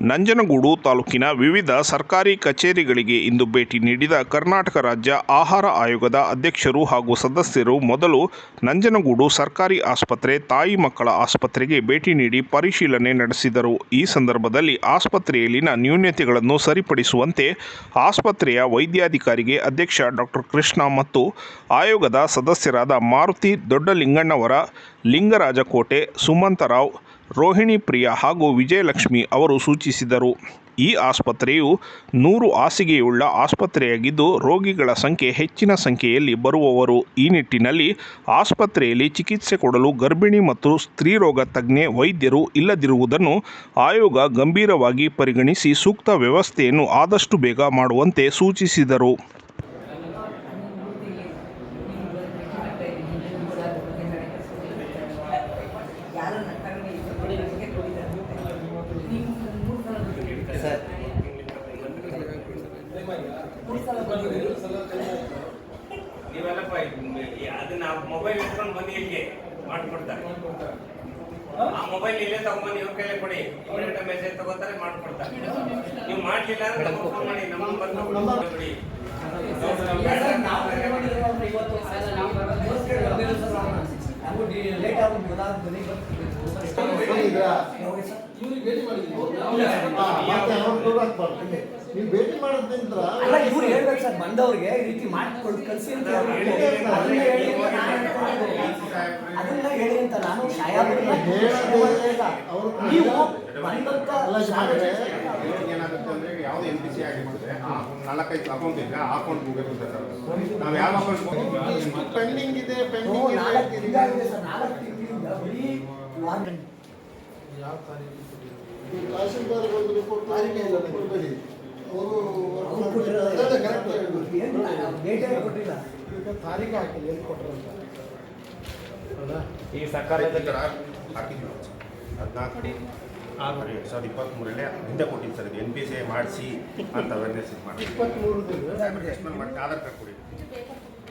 ನಂಜನಗೂಡು ತಾಲೂಕಿನ ವಿವಿಧ ಸರ್ಕಾರಿ ಕಚೇರಿಗಳಿಗೆ ಇಂದು ಭೇಟಿ ನೀಡಿದ ಕರ್ನಾಟಕ ರಾಜ್ಯ ಆಹಾರ ಆಯೋಗದ ಅಧ್ಯಕ್ಷರು ಹಾಗೂ ಸದಸ್ಯರು ಮೊದಲು ನಂಜನಗೂಡು ಸರ್ಕಾರಿ ಆಸ್ಪತ್ರೆ, ತಾಯಿ ಮಕ್ಕಳ ಆಸ್ಪತ್ರೆಗೆ ಭೇಟಿ ನೀಡಿ ಪರಿಶೀಲನೆ ನಡೆಸಿದರು. ಈ ಸಂದರ್ಭದಲ್ಲಿ ಆಸ್ಪತ್ರೆಯಲ್ಲಿನ ನ್ಯೂನತೆಗಳನ್ನು ಸರಿಪಡಿಸುವಂತೆ ಆಸ್ಪತ್ರೆಯ ವೈದ್ಯಾಧಿಕಾರಿಗೆ ಅಧ್ಯಕ್ಷ ಡಾಕ್ಟರ್ ಕೃಷ್ಣ ಮತ್ತು ಆಯೋಗದ ಸದಸ್ಯರಾದ ಮಾರುತಿ ದೊಡ್ಡಲಿಂಗಣ್ಣವರ, ಲಿಂಗರಾಜಕೋಟೆ, ಸುಮಂತರಾವ್ ರೋಹಿಣಿ ಪ್ರಿಯಾ ಹಾಗೂ ವಿಜಯಲಕ್ಷ್ಮಿ ಅವರು ಸೂಚಿಸಿದರು. ಈ ಆಸ್ಪತ್ರೆಯು ನೂರು ಹಾಸಿಗೆಯುಳ್ಳ ಆಸ್ಪತ್ರೆಯಾಗಿದ್ದು, ರೋಗಿಗಳ ಸಂಖ್ಯೆ ಹೆಚ್ಚಿನ ಸಂಖ್ಯೆಯಲ್ಲಿ ಬರುವವರು. ಈ ನಿಟ್ಟಿನಲ್ಲಿ ಆಸ್ಪತ್ರೆಯಲ್ಲಿ ಚಿಕಿತ್ಸೆ ಕೊಡಲು ಗರ್ಭಿಣಿ ಮತ್ತು ಸ್ತ್ರೀರೋಗ ತಜ್ಞೆ, ವೈದ್ಯರು ಇಲ್ಲದಿರುವುದನ್ನು ಆಯೋಗ ಗಂಭೀರವಾಗಿ ಪರಿಗಣಿಸಿ ಸೂಕ್ತ ವ್ಯವಸ್ಥೆಯನ್ನು ಆದಷ್ಟು ಬೇಗ ಮಾಡುವಂತೆ ಸೂಚಿಸಿದರು ಸರ್ ನೀವೆಲ್ಲಪ್ಪ ಈ- ಅದನ್ನ ಮೊಬೈಲ್ ಇಟ್ಕೊಂಡು ಬನ್ನಿ ಇಲ್ಲಿಗೆ ಮಾಡ್ಕೊಡ್ತಾರೆ ಆ ಮೊಬೈಲ್ ಇಲ್ಲೇ ತಗೊಂಬಂದು ಇವ್ರ ಕೈಲೇ ಕೊಡಿ. ಇಮಿಡಿಯೇಟ್ ಮೆಸೇಜ್ ತಗೋತಾರೆ ಮಾಡ್ಕೊಡ್ತಾರೆ. ನೀವು ಮಾಡ್ಲಿಲ್ಲ ಅಂದ್ರೆ ಫೋನ್ ಮಾಡಿ ನಮ್ಮ ಬಂದು ಬಿಡಿ. ನೀವು ಭೇಟಿ ಮಾಡೋದ್ರಿಂದ ಅಲ್ಲ ಇವ್ರು ಹೇಳ್ಬೇಕು ಸರ್ ಬಂದವ್ರಿಗೆ ಈ ರೀತಿ ಮಾಡ್ಕೊಂಡು ಕಳ್ಸಿ ಅಂತ. ಅದನ್ನ ಹೇಳಿ ಅಂತ ನಾನು ಸಾಯಾಬ್ರನ್ನ ಅವರು ನೀವು ಬಂದಂತ ಏನಾಗುತ್ತೆ ಅಂದ್ರೆ ಯಾವ್ದು ಎನ್ ಪಿ ಸಿ ಆಗಿರ್ತದೆ ಆ ನಾಲ್ಕೈದು ಅಕೌಂಟ್ ಇದೆ ಆ ಅಕೌಂಟ್ ಹೋಗ್ಬೇಕು ಸರ್. ನಾವು ಯಾವ ಅಕೌಂಟ್ ಪೆಂಡಿಂಗ್ ಇದೆ ಪೆಂಡಿಂಗ್ ನಾಲ್ಕು ಇದೆ ಸರ್ ನಾಲ್ಕು ತಿಂಗಳಿಂದ ಬರೀ ವಾರ ಈ ತಹಸೀಲ್ದಾರ್ ಒಂದು ರಿಪೋರ್ಟ್ ಕೊಡ್ಬೇಡಿ ತಾರೀಖು ಹಾಕಿಲ್ಲ ಎಲ್ಲಿ ಕೊಟ್ಟರು ಅಂತ ಈ ಸರ್ಕಾರದಲ್ಲಿ ಹಾಕಿದ್ರು ಹದಿನಾಲ್ಕು ಸಾವಿರದ ಇಪ್ಪತ್ತ್ಮೂರಲ್ಲೇ ಹಿಂದೆ ಕೊಟ್ಟಿದ್ದು ಸರ್ ಇದು ಎನ್ ಪಿ ಸಿ ಮಾಡಿಸಿ ಅಂತ ಅವೇರ್ನೆಸ್ ಇದು ಮಾಡಿ ಮಾಡಿ ಆಧಾರ್ ಕಾರ್ಡ್ ಕೊಡಿ.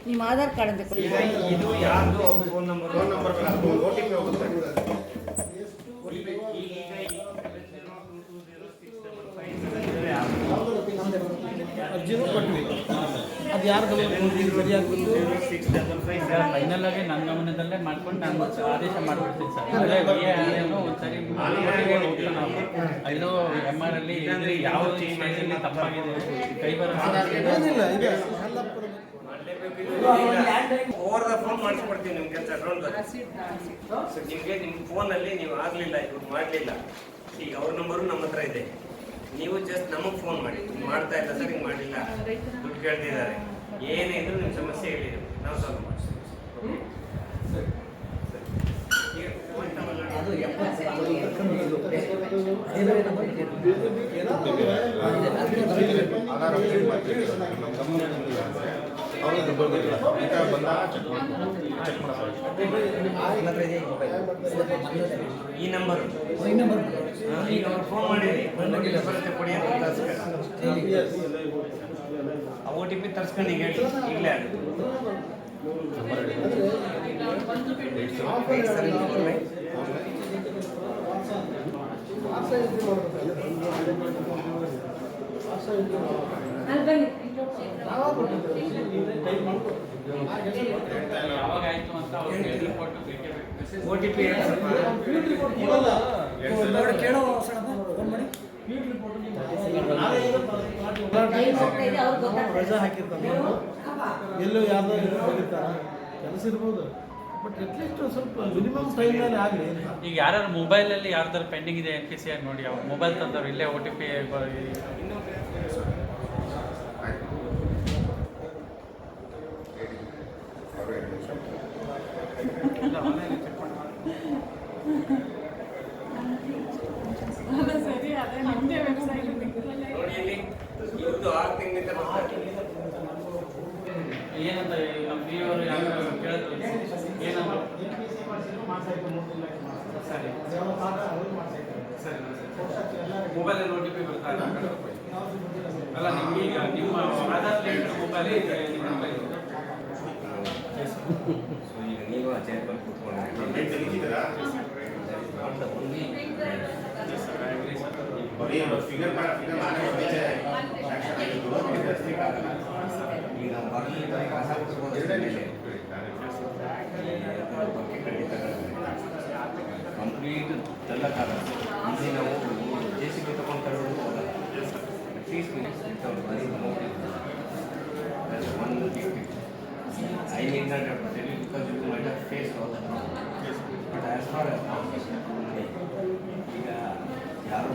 ನಿಮ್ಮ ಆಧಾರ್ ಕಾರ್ಡ್ ಅಂತ ಇದು ಯಾರ್ದು? ಅವ್ರ phone number phone number O T P ಹೋಗುತ್ತೆ. ಅರ್ಜಿನೂ ಕೊಟ್ವಿ. ಅದು ಯಾರು ಫೈನಲ್ ಆಗಿ ನನ್ನ ಗಮನದಲ್ಲೇ ಮಾಡ್ಕೊಂಡು ನಾನು ಆದೇಶ ಮಾಡ್ಬಿಡ್ತೀನಿ ಸರ್. ಅದೇ ಒಂದ್ಸರಿ ಹೋಗ್ತೀವಿ ನಾವು. ಇದು ಎಂ ಆರ್ ಅಲ್ಲಿ ಯಾವ ತಪ್ಪಾಗಿದೆ ಕೈ ಓವರ್ ದ ಫೋನ್ ಮಾಡಿಸ್ಕೊಡ್ತೀವಿ ನಿಮ್ಗೆ ನಿಮ್ ಫೋನ್ ಅಲ್ಲಿ ನೀವು ಆಗ್ಲಿಲ್ಲ ಇವ್ರು ಮಾಡ್ಲಿಲ್ಲ. ಈಗ ಅವ್ರ ನಂಬರು ನಮ್ಮ ಹತ್ರ ಇದೆ. ನೀವು ಜಸ್ಟ್ ನಮಗ್ ಫೋನ್ ಮಾಡಿ ಹಿಂಗ್ ಮಾಡ್ತಾ ಇಲ್ಲ ಸರ್ ಹಿಂಗ್ ಮಾಡಿಲ್ಲ ದುಡ್ಡು ಕೇಳ್ತಿದ್ದಾರೆ ಏನೇ ಇದ್ರು ನಿಮ್ ಸಮಸ್ಯೆ ಹೇಳಿ ನಾವು ಸಾಲ್ವ್ ಮಾಡ್ತೀವಿ. ನಮ್ಮ ನಿಮ್ಮ. ಈ ನಂಬರ್ ಈ ನಂಬರ್ ಈಗ ಅವ್ರು ಫೋನ್ ಮಾಡಿ ಬಂದಿಲ್ಲ ಬರುತ್ತೆ ಕೊಡಿ ಅಂತ ತರ್ಸ್ಕೊಂಡು ಆ ಟಿ ಪಿ ತರ್ಸ್ಕೊಂಡು ಈಗ ಹೇಳಿ ಈಗಲೇ ಬೇಕು ಓ ಟಿ ಪಿ ಕೇಳೋ ಫೋನ್ ಮಾಡಿ ಟೈಮ್ ರಜಾ ಹಾಕಿರ್ತಾರೆ ಎಲ್ಲೋ ಯಾರ್ದೋ ಎಲ್ಲೋ ಹೋಗಿರ್ತಾರ ಕೆಲಸ ಇರ್ಬೋದು. ಬಟ್ ಅಟ್ಲೀಸ್ಟ್ ಸ್ವಲ್ಪ ಮಿನಿಮಮ್ ಟೈಮ್ನಲ್ಲಿ ಆಗಲಿ ಈಗ ಯಾರ್ಯಾರು ಮೊಬೈಲಲ್ಲಿ ಯಾರ್ದಾರು ಪೆಂಡಿಂಗ್ ಇದೆ ಎನ್ ಪಿ ಸಿ ಆಗಿ ನೋಡಿ ಅವ್ರು ಮೊಬೈಲ್ ತಂದವ್ರು ಇಲ್ಲೇ ಓ ಟಿ ಪಿ ಇಲ್ಲಿ ಏನಂತ ನಮ್ಮ ಬಿ ಅವರು ಯಾರು ಕೇಳಿದ್ರು ಏನಂತ ಸರಿ ಸರಿ ಮೊಬೈಲಲ್ಲಿ ಓ ಟಿ ಪಿ ಬರ್ತಾ ಇಲ್ಲ ಅಲ್ಲ ನಿಮ್ಗೆ ಈಗ ನಿಮ್ಮ ಆಧಾರ್ ಲಿಂಕ್ ಮೊಬೈಲ್ ಇದೆ ನಿಮ್ಮ ಮೊಬೈಲ್ ಸೊ ಈಗ ನೀವು ಆ ಚೇರ್ ಮೇಲೆ ಕೂತ್ಕೊಂಡು ಕಂಪ್ಲೀಟ್ ತೆಲ್ಲಕ್ಕಾಗ ಇಲ್ಲಿ ನಾವು ಜೆ ಸಿ ಬಿ ತೊಗೊಂಡು ತರೋದು ಹೋಗಲ್ಲ at least one fifty I need not tell you because you might have face all the but as for ಈಗ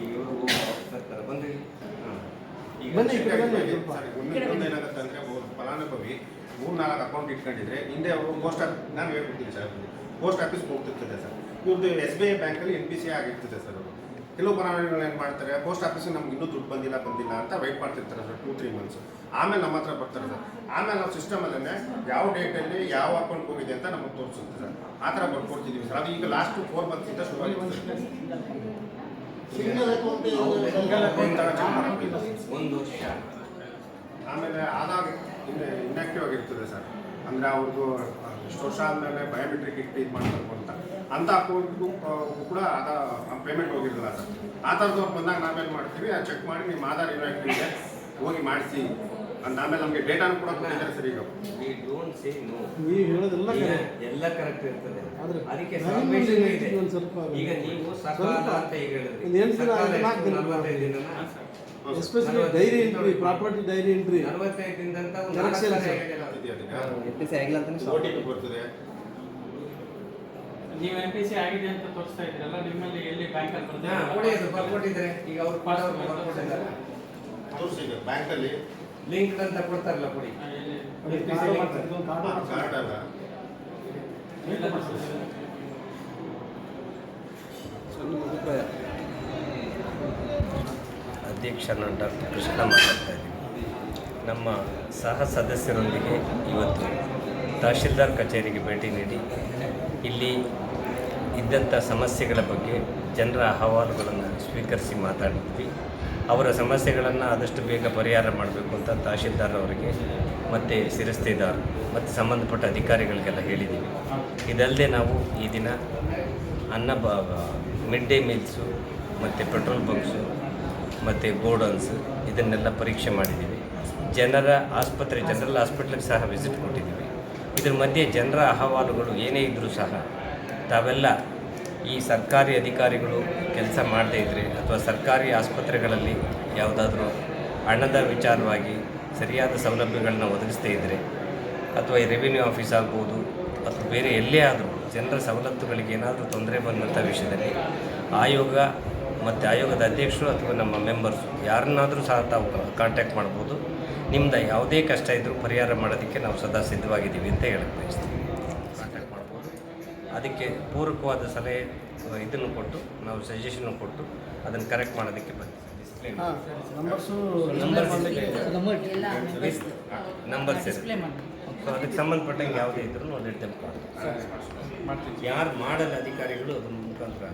ಈಗ ಇವರು ಹೋಗ್ತಾರೆ ಈಗ ಬನ್ನಿ, ಈ ಕಡೆ ಬನ್ನಿ. ಸರಿ, ಒಂದೊಂದು ಒಂದು ಏನಾಗುತ್ತೆ ಅಂದ್ರೆ ಒಬ್ಬ ಫಲಾನುಭವಿ ಮೂರು ನಾಲ್ಕು ಅಕೌಂಟ್ ಇಟ್ಕೊಂಡಿದ್ರೆ ಹಿಂದೆ ಅವರು ಪೋಸ್ಟ್ ಆಫೀಸ್ ನಾನು ಹೇಳ್ಕೊಡ್ತೀನಿ ಸರ್ ಪೋಸ್ಟ್ ಆಫೀಸ್ ಹೋಗ್ತಿರ್ತದೆ ಸರ್. ಇವ್ರದ್ದು ಎಸ್ ಬಿ ಐ ಬ್ಯಾಂಕಲ್ಲಿ ಎನ್ ಪಿ ಸಿ ಆಗಿರ್ತದೆ ಸರ್ ಅವರು. ಕೆಲವು ಫಲಾನುಭವಿಗಳು ಏನು ಮಾಡ್ತಾರೆ ಪೋಸ್ಟ್ ಆಫೀಸಿಗೆ ನಮ್ಗೆ ಇನ್ನೂ ದುಡ್ಡು ಬಂದಿಲ್ಲ ಬಂದಿಲ್ಲ ಅಂತ ವೆಯ್ಟ್ ಮಾಡ್ತಿರ್ತಾರೆ ಸರ್ ಟೂ ತ್ರೀ ಮಂತ್ಸ್ ಆಮೇಲೆ ನಮ್ಮ ಹತ್ರ ಬರ್ತಾರೆ ಸರ್. ಆಮೇಲೆ ನಾವು ಸಿಸ್ಟಮಲ್ಲೇ ಯಾವ ಡೇಟಲ್ಲಿ ಯಾವ ಅಕೌಂಟ್ ಹೋಗಿದೆ ಅಂತ ನಮಗೆ ತೋರಿಸುತ್ತೆ ಸರ್. ಆ ಥರ ಬರ್ಕೊಡ್ತಿದ್ದೀವಿ ಸರ್. ಅದು ಈಗ ಲಾಸ್ಟ್ ಫೋರ್ ಮಂತ್ಸಿಂದ ಶುರು ಆಗಿದೆ ಒಂದು ವರ್ಷ. ಆಮೇಲೆ ಆದಾಗ ಇನ್ಆಕ್ಟಿವ್ ಆಗಿರ್ತದೆ ಸರ್. ಅಂದರೆ ಅವ್ರದ್ದು ಇಷ್ಟು ವರ್ಷ ಆದಮೇಲೆ ಬಯೋಮೆಟ್ರಿಕ್ ಇಟ್ಟು ಇದು ಮಾಡಬೇಕು ಅಂತ. ಅಂಥ ಅಕೌಂಟ್ಗೂ ಕೂಡ ಅದ ಪೇಮೆಂಟ್ ಹೋಗಿರಲಿಲ್ಲ ಸರ್. ಆ ಥರದವ್ರು ಬಂದಾಗ ನಾವೇನು ಮಾಡ್ತೀವಿ ಚೆಕ್ ಮಾಡಿ, ನಿಮ್ಮ ಆಧಾರ್ ಇನ್ಯಾಕ್ಟಿವ್ ಇದೆ, ಹೋಗಿ ಮಾಡಿಸಿ. ಅಂತ ಆಮೇಲೆ ನಮಗೆ ಡೇಟಾನು ಕೂಡ ಕೊಟ್ಟಿದ್ದಾರೆ ಸರ್ ಈಗ. ವಿ ಡೋಂಟ್ ಸೇ ನೋ ನೀವು ಹೇಳೋದೆಲ್ಲ. ಎಲ್ಲ ಕರೆಕ್ಟ್ ಇರ್ತದೆ. ಆದ್ರೆ ಅದಕ್ಕೆ ನಾನು ಇದೆ. ಸ್ವಲ್ಪ ಈಗ ನೀವು ಸಕಾಲ ಅಂತ ಈಗ ಹೇಳಿದ್ರಿ? ದಿನ? ದಿನ ನಲವತ್ತೈದು ದಿನನ? Especially diary entry property diary entry ನಲವತ್ತೈದು ದಿನದಂತ ನಾಲ್ಕು sir. ಸಲ ಹೇಳಿಲ್ಲ. ಇದೆಯಾ ಓ ಟಿ ಪಿ ಬರ್ತದೆ. ನೀವು ಎಂ ಪಿ ಸಿ ಆಗಿದೆ ಅಂತ ತೋರಿಸ್ತಾ ಇದ್ರಲ್ಲ ನಿಮ್ಮಲ್ಲಿ ಎಲ್ಲಿ ಬ್ಯಾಂಕಲ್ಲಿ ಬರ್ಕೊಟ್ಟಿದ್ದಾರೆ ಈಗ ಅವ್ರು ಪಾಸ್ ಬರ್ಕೊಟ್ಟಿದ್ದಾರೆ. ತೋರಿಸಿದೆ ಬ್ಯಾಂಕಲ್ಲಿ ಲಿಂಕ್ ಅಂತ ಕೊಡ್ತಾರಲ್ಲ ಕೊಡಿ. ಅಧ್ಯಕ್ಷ ನಾನು ಡಾಕ್ಟರ್ ಕೃಷ್ಣ ಮಾತಾಡ್ತಾ ಇದ್ದೀನಿ. ನಮ್ಮ ಸಹ ಸದಸ್ಯರೊಂದಿಗೆ ಇವತ್ತು ತಹಶೀಲ್ದಾರ್ ಕಚೇರಿಗೆ ಭೇಟಿ ನೀಡಿ ಇಲ್ಲಿ ಇದ್ದಂಥ ಸಮಸ್ಯೆಗಳ ಬಗ್ಗೆ ಜನರ ಅಹವಾಲುಗಳನ್ನು ಸ್ವೀಕರಿಸಿ ಮಾತಾಡಿದ್ವಿ. ಅವರ ಸಮಸ್ಯೆಗಳನ್ನು ಆದಷ್ಟು ಬೇಗ ಪರಿಹಾರ ಮಾಡಬೇಕು ಅಂತ ತಹಶೀಲ್ದಾರ್ ಅವರಿಗೆ ಮತ್ತು ಶಿರಸ್ತೇದಾರ್ ಮತ್ತು ಸಂಬಂಧಪಟ್ಟ ಅಧಿಕಾರಿಗಳಿಗೆಲ್ಲ ಹೇಳಿದ್ದೀವಿ ಇದಲ್ಲದೆ ನಾವು ಈ ದಿನ ಅನ್ನ ಬ, ಮಿಡ್ ಡೇ ಮೀಲ್ಸು ಮತ್ತು ಪೆಟ್ರೋಲ್ ಬಂಕ್ಸು ಮತ್ತು ಗೋಡನ್ಸ್ ಇದನ್ನೆಲ್ಲ ಪರೀಕ್ಷೆ ಮಾಡಿದ್ದೀವಿ ಜನರ ಆಸ್ಪತ್ರೆ, ಜನರಲ್ ಹಾಸ್ಪಿಟ್ಲಿಗೆ ಸಹ ವಿಸಿಟ್ ಕೊಟ್ಟಿದ್ದೀವಿ ಇದ್ರ ಮಧ್ಯೆ ಜನರ ಅಹವಾಲುಗಳು ಏನೇ ಇದ್ದರೂ ಸಹ ತಾವೆಲ್ಲ ಈ ಸರ್ಕಾರಿ ಅಧಿಕಾರಿಗಳು ಕೆಲಸ ಮಾಡದೇ ಇದ್ದರೆ ಅಥವಾ ಸರ್ಕಾರಿ ಆಸ್ಪತ್ರೆಗಳಲ್ಲಿ ಯಾವುದಾದ್ರೂ ಹಣದ ವಿಚಾರವಾಗಿ ಸರಿಯಾದ ಸೌಲಭ್ಯಗಳನ್ನ ಒದಗಿಸದೇ ಇದ್ದರೆ ಅಥವಾ ಈ ರೆವಿನ್ಯೂ ಆಫೀಸ್ ಆಗ್ಬೋದು ಅಥವಾ ಬೇರೆ ಎಲ್ಲೇ ಆದರೂ ಜನರ ಸವಲತ್ತುಗಳಿಗೆ ಏನಾದರೂ ತೊಂದರೆ ಬಂದಂಥ ವಿಷಯದಲ್ಲಿ ಆಯೋಗ ಮತ್ತು ಆಯೋಗದ ಅಧ್ಯಕ್ಷರು ಅಥವಾ ನಮ್ಮ ಮೆಂಬರ್ಸು ಯಾರನ್ನಾದರೂ ಸಹ ತಾವು ಕಾಂಟ್ಯಾಕ್ಟ್ ಮಾಡ್ಬೋದು. ನಿಮ್ದು ಯಾವುದೇ ಕಷ್ಟ ಇದ್ದರೂ ಪರಿಹಾರ ಮಾಡೋದಕ್ಕೆ ನಾವು ಸದಾ ಸಿದ್ಧವಾಗಿದ್ದೀವಿ ಅಂತ ಹೇಳಕ್ಕೆ ಬಯಸ್ತೀವಿ ಕಾಂಟ್ಯಾಕ್ಟ್ ಮಾಡ್ಬೋದು. ಅದಕ್ಕೆ ಪೂರಕವಾದ ಸಲಹೆ ಇದನ್ನು ಕೊಟ್ಟು ನಾವು ಸಜೆಷನ್ ಕೊಟ್ಟು ಅದನ್ನು ಕರೆಕ್ಟ್ ಮಾಡೋದಕ್ಕೆ ಬಂದಿದ್ದೀವಿ ನಂಬರ್ಸು ಸೊ ಅದಕ್ಕೆ ಸಂಬಂಧಪಟ್ಟಂಗೆ ಯಾವುದೇ ಇದ್ರೂ ಅದು ಮಾಡ್ತೀವಿ. ಯಾರು ಮಾಡಲ್ಲ ಅಧಿಕಾರಿಗಳು ಅದ್ರ ಮುಖಾಂತರ.